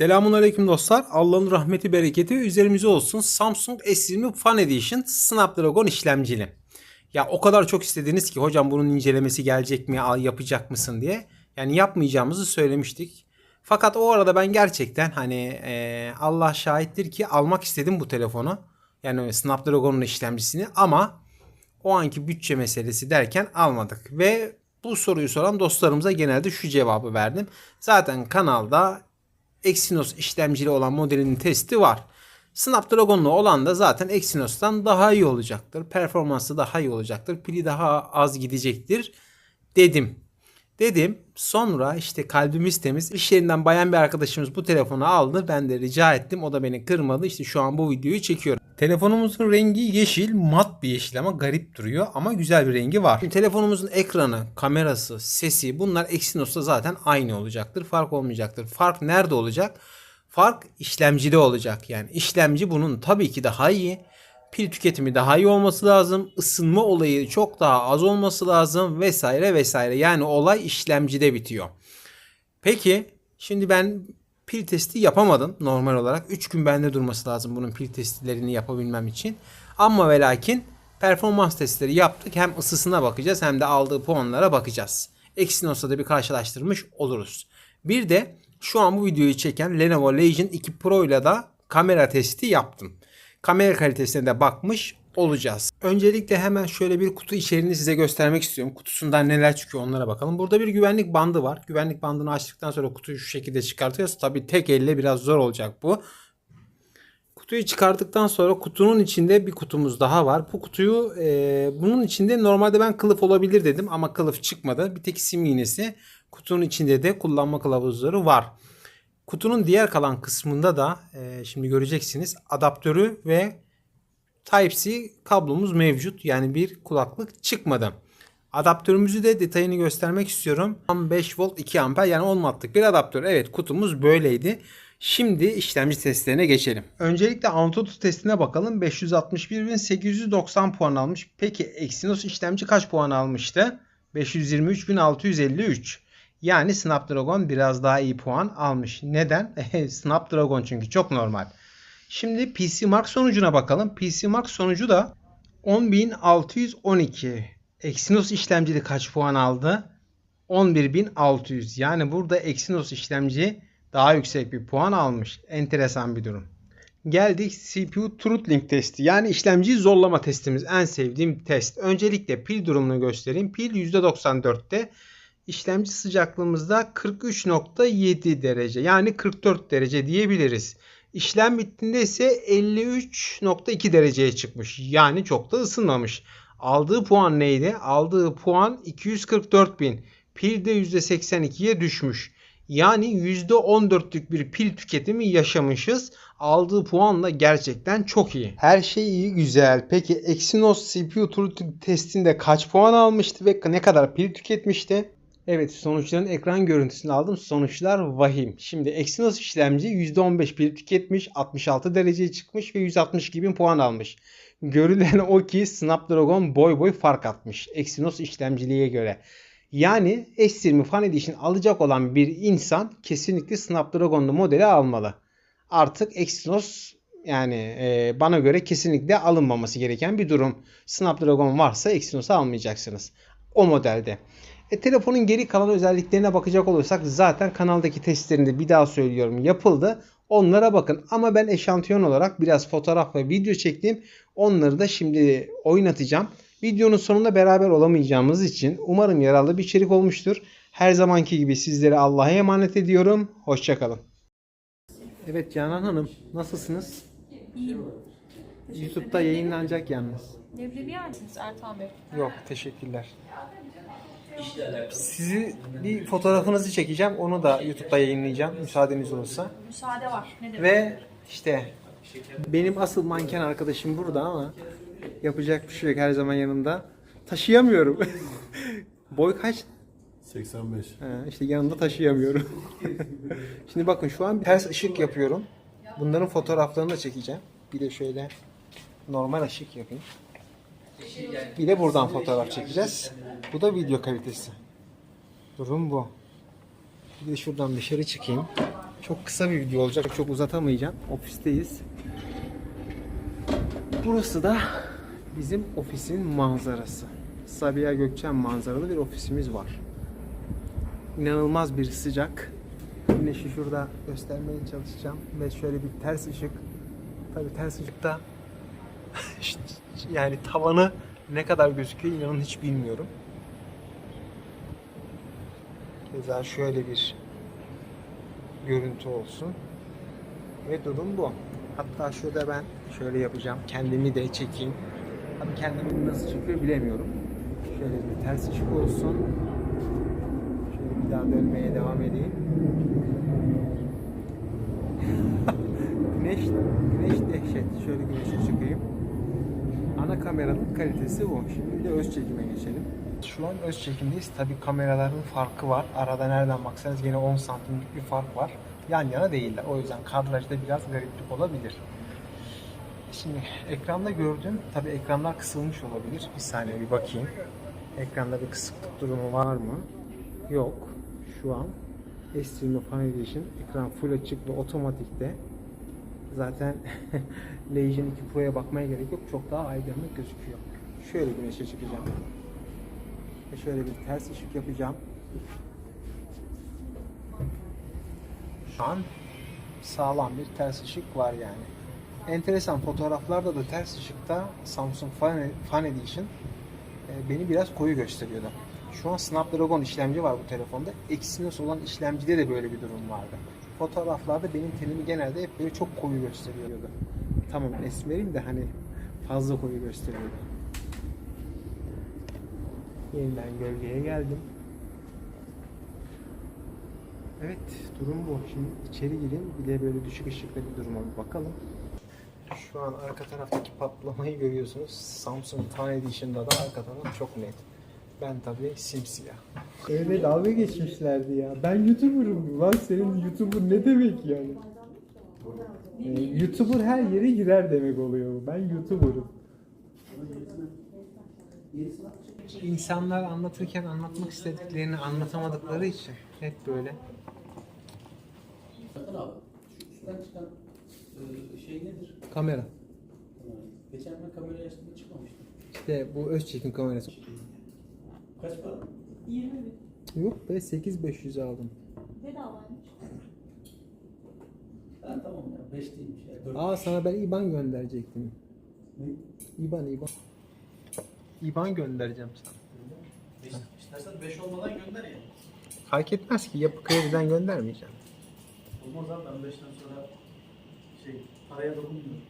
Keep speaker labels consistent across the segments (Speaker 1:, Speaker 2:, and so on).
Speaker 1: Selamun Aleyküm dostlar. Allah'ın rahmeti bereketi üzerimize olsun. Samsung S20 Fan Edition Snapdragon işlemcili. Ya o kadar çok istediniz ki hocam bunun incelemesi gelecek mi, yapacak mısın diye. Yani yapmayacağımızı söylemiştik. Fakat o arada ben gerçekten hani e, Allah şahittir ki almak istedim bu telefonu. Yani Snapdragon'un işlemcisini ama o anki bütçe meselesi derken almadık. Ve bu soruyu soran dostlarımıza genelde şu cevabı verdim. Zaten kanalda Exynos işlemcili olan modelinin testi var. Snapdragon'lu olan da zaten Exynos'tan daha iyi olacaktır. Performansı daha iyi olacaktır. Pili daha az gidecektir dedim. Dedim sonra işte kalbimiz temiz. İş yerinden bayan bir arkadaşımız bu telefonu aldı. Ben de rica ettim. O da beni kırmadı. İşte şu an bu videoyu çekiyorum. Telefonumuzun rengi yeşil. Mat bir yeşil ama garip duruyor. Ama güzel bir rengi var. Şimdi telefonumuzun ekranı, kamerası, sesi bunlar Exynos'ta zaten aynı olacaktır. Fark olmayacaktır. Fark nerede olacak? Fark işlemcide olacak. Yani işlemci bunun tabii ki daha iyi. Pil tüketimi daha iyi olması lazım. Isınma olayı çok daha az olması lazım vesaire vesaire. Yani olay işlemcide bitiyor. Peki şimdi ben pil testi yapamadım normal olarak. 3 gün bende durması lazım bunun pil testlerini yapabilmem için. Ama ve lakin performans testleri yaptık. Hem ısısına bakacağız hem de aldığı puanlara bakacağız. Exynos'la da bir karşılaştırmış oluruz. Bir de şu an bu videoyu çeken Lenovo Legion 2 Pro ile de kamera testi yaptım. Kamera kalitesine de bakmış olacağız. Öncelikle hemen şöyle bir kutu içeriğini size göstermek istiyorum. Kutusundan neler çıkıyor onlara bakalım. Burada bir güvenlik bandı var. Güvenlik bandını açtıktan sonra kutuyu şu şekilde çıkartıyoruz. Tabii tek elle biraz zor olacak bu. Kutuyu çıkardıktan sonra kutunun içinde bir kutumuz daha var. Bu kutuyu e, bunun içinde normalde ben kılıf olabilir dedim ama kılıf çıkmadı. Bir tek sim iğnesi. Kutunun içinde de kullanma kılavuzları var. Kutunun diğer kalan kısmında da e, şimdi göreceksiniz adaptörü ve Type-C kablomuz mevcut. Yani bir kulaklık çıkmadı. Adaptörümüzü de detayını göstermek istiyorum. Tam 5 volt 2 amper yani 10 wattlık bir adaptör. Evet kutumuz böyleydi. Şimdi işlemci testlerine geçelim. Öncelikle Antutu testine bakalım. 561.890 puan almış. Peki Exynos işlemci kaç puan almıştı? 523.653. Yani Snapdragon biraz daha iyi puan almış. Neden? Snapdragon çünkü çok normal. Şimdi PC Mark sonucuna bakalım. PC Mark sonucu da 10.612. Exynos işlemcili kaç puan aldı? 11.600. Yani burada Exynos işlemci daha yüksek bir puan almış. Enteresan bir durum. Geldik CPU throttling testi. Yani işlemciyi zorlama testimiz. En sevdiğim test. Öncelikle pil durumunu göstereyim. Pil %94'te. İşlemci sıcaklığımızda 43.7 derece. Yani 44 derece diyebiliriz. İşlem bittiğinde ise 53.2 dereceye çıkmış. Yani çok da ısınmamış. Aldığı puan neydi? Aldığı puan 244.000. Pil de %82'ye düşmüş. Yani %14'lük bir pil tüketimi yaşamışız. Aldığı puan da gerçekten çok iyi. Her şey iyi güzel. Peki Exynos CPU throttling testinde kaç puan almıştı ve ne kadar pil tüketmişti? Evet sonuçların ekran görüntüsünü aldım. Sonuçlar vahim. Şimdi Exynos işlemci %15 pil tüketmiş, 66 dereceye çıkmış ve 162 bin puan almış. Görülen o ki Snapdragon boy boy fark atmış Exynos işlemciliğe göre. Yani S20 Fan Edition alacak olan bir insan kesinlikle Snapdragon'lu modeli almalı. Artık Exynos yani e, bana göre kesinlikle alınmaması gereken bir durum. Snapdragon varsa Exynos'u almayacaksınız. O modelde. E, telefonun geri kalan özelliklerine bakacak olursak zaten kanaldaki testlerinde bir daha söylüyorum yapıldı. Onlara bakın ama ben eşantiyon olarak biraz fotoğraf ve video çektim. Onları da şimdi oynatacağım. Videonun sonunda beraber olamayacağımız için umarım yararlı bir içerik olmuştur. Her zamanki gibi sizlere Allah'a emanet ediyorum. Hoşçakalın. Evet Canan Hanım nasılsınız?
Speaker 2: İyiyim.
Speaker 1: YouTube'da yayınlanacak yalnız.
Speaker 2: Leblebi yer misiniz Ertan Bey?
Speaker 1: Yok teşekkürler. Sizi bir fotoğrafınızı çekeceğim. Onu da YouTube'da yayınlayacağım. Müsaadeniz olursa.
Speaker 2: Müsaade var. Ne demek?
Speaker 1: Ve işte benim asıl manken arkadaşım burada ama yapacak bir şey yok her zaman yanımda. Taşıyamıyorum. Boy kaç?
Speaker 3: 85.
Speaker 1: Ha, işte yanımda taşıyamıyorum. Şimdi bakın şu an ters ışık yapıyorum. Bunların fotoğraflarını da çekeceğim. Bir de şöyle normal ışık yapayım. Bir de buradan fotoğraf çekeceğiz. Bu da video kalitesi. Durum bu. Bir de şuradan dışarı çıkayım. Çok kısa bir video olacak. Çok uzatamayacağım. Ofisteyiz. Burası da bizim ofisin manzarası. Sabiha Gökçen manzaralı bir ofisimiz var. İnanılmaz bir sıcak. Güneşi şurada göstermeye çalışacağım. Ve şöyle bir ters ışık. Tabii ters ışıkta yani tavanı ne kadar gözüküyor inanın hiç bilmiyorum. Keza şöyle bir görüntü olsun. Ve durum bu. Hatta şurada ben şöyle yapacağım. Kendimi de çekeyim. Tabii kendimi nasıl çekiyor bilemiyorum. Şöyle bir ters ışık olsun. Şöyle bir daha dönmeye devam edeyim. güneş, güneş dehşet. Şöyle güneşe çıkayım. Ana kameranın kalitesi bu. Şimdi de öz çekime geçelim. Şu an öz çekimdeyiz. Tabi kameraların farkı var. Arada nereden baksanız yine 10 santimlik bir fark var. Yan yana değiller. O yüzden kadrajda biraz gariplik olabilir. Şimdi ekranda gördüm. Tabi ekranlar kısılmış olabilir. Bir saniye bir bakayım. Ekranda bir kısıklık durumu var mı? Yok. Şu an S20 Fan Edition ekran full açık ve otomatikte. Zaten Legion 2 Pro'ya bakmaya gerek yok. Çok daha aydınlık gözüküyor. Şöyle güneşe çıkacağım. Ve şöyle bir ters ışık yapacağım. Şu an sağlam bir ters ışık var yani. Enteresan fotoğraflarda da ters ışıkta Samsung Fan, Edition e, beni biraz koyu gösteriyordu. Şu an Snapdragon işlemci var bu telefonda. Exynos olan işlemcide de böyle bir durum vardı. Fotoğraflarda benim tenimi genelde hep böyle çok koyu gösteriyordu. Tamam esmerim de hani fazla koyu gösteriyordu. Yeniden gölgeye geldim. Evet durum bu. Şimdi içeri gireyim. Bir de böyle düşük ışıklı bir duruma bir bakalım. Şu an arka taraftaki patlamayı görüyorsunuz. Samsung Fan Edition'da da arka taraf çok net. Ben tabii simsiyah. Evet dalga geçmişlerdi ya. Ben YouTuber'ım. Lan senin YouTuber ne demek yani? Ee, YouTuber her yere girer demek oluyor. Ben YouTuber'ım. İnsanlar anlatırken anlatmak istediklerini anlatamadıkları için hep böyle.
Speaker 3: Bakın abi, şu üstten çıkan e, şey nedir?
Speaker 1: Kamera.
Speaker 3: Geçen ben kamera açtığımda çıkmamıştım.
Speaker 1: İşte bu öz çekim kamerası.
Speaker 3: Kaç para?
Speaker 2: 20 bin.
Speaker 1: Yok be 8500 aldım.
Speaker 2: Bedavaymış.
Speaker 3: Ha tamam ya, 5 değilmiş ya. 4
Speaker 1: Aa sana ben IBAN gönderecektim. IBAN IBAN. IBAN göndereceğim sana.
Speaker 3: İstersen 5 olmadan gönder ya.
Speaker 1: Fark etmez ki yapı krediden göndermeyeceğim.
Speaker 3: Olmaz abi ben 5'ten sonra şey, paraya dokunmuyorum.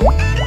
Speaker 3: 안녕